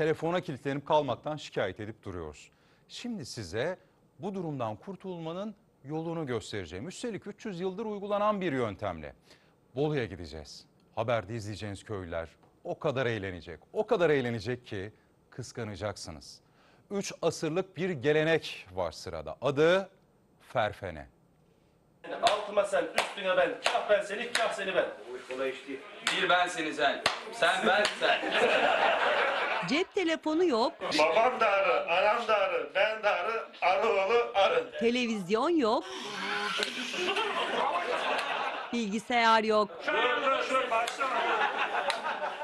telefona kilitlenip kalmaktan şikayet edip duruyoruz. Şimdi size bu durumdan kurtulmanın yolunu göstereceğim. Üstelik 300 yıldır uygulanan bir yöntemle. Bolu'ya gideceğiz. Haberde izleyeceğiniz köylüler o kadar eğlenecek, o kadar eğlenecek ki kıskanacaksınız. 3 asırlık bir gelenek var sırada. Adı ferfene. Altıma sen, üstüne ben, kah ben seni, kah seni ben. Bir ben seni sen. Sen ben sen. Cep telefonu yok, Babam da arı, anam da arı, ben de arı, arı oğlu arı. televizyon yok, bilgisayar yok.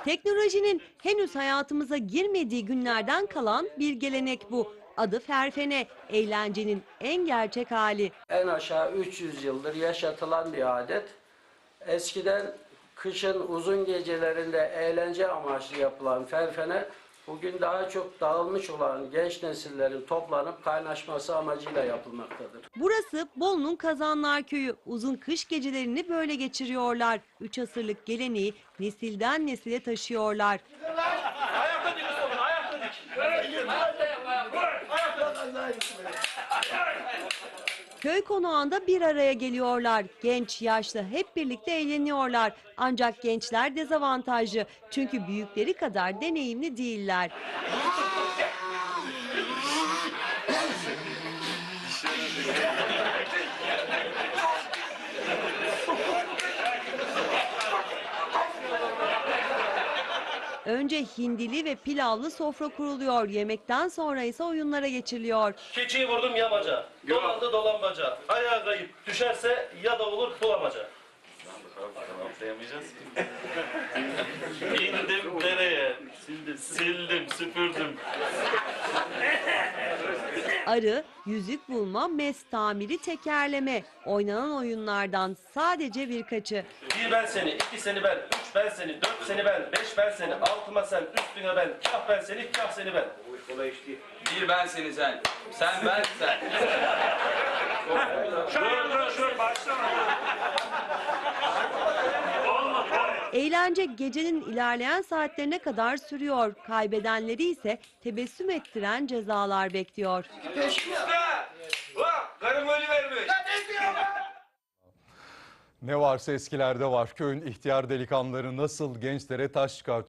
Teknolojinin henüz hayatımıza girmediği günlerden kalan bir gelenek bu. Adı ferfene, eğlencenin en gerçek hali. en aşağı 300 yıldır yaşatılan bir adet. Eskiden kışın uzun gecelerinde eğlence amaçlı yapılan ferfene bugün daha çok dağılmış olan genç nesillerin toplanıp kaynaşması amacıyla yapılmaktadır. Burası Bolu'nun Kazanlar Köyü. Uzun kış gecelerini böyle geçiriyorlar. Üç asırlık geleneği nesilden nesile taşıyorlar. Ayakta dik Mustafa, ayakta dik. Köy konağında bir araya geliyorlar. Genç, yaşlı hep birlikte eğleniyorlar. Ancak gençler dezavantajlı. Çünkü büyükleri kadar deneyimli değiller. Önce hindili ve pilavlı sofra kuruluyor. Yemekten sonra ise oyunlara geçiliyor. Keçiyi vurdum yamaca, dolandı dolambaca. Ayağa kayıp düşerse ya da olur bulamaca. İndim dereye, sildim, sildim, süpürdüm. Arı, yüzük bulma, mes tamiri, tekerleme. Oynanan oyunlardan sadece birkaçı. Bir ben seni, iki seni ben, üç ben seni, dört seni ben, beş ben seni, altıma sen, üstüne ben, kah ben seni, kah seni ben. Bir ben seni sen. Sen ben sen. Dur dur başlama. Eğlence gecenin ilerleyen saatlerine kadar sürüyor. Kaybedenleri ise tebessüm ettiren cezalar bekliyor. Karım ölü vermiş. Ne varsa eskilerde var. Köyün ihtiyar delikanlıları nasıl gençlere taş çıkartıyor.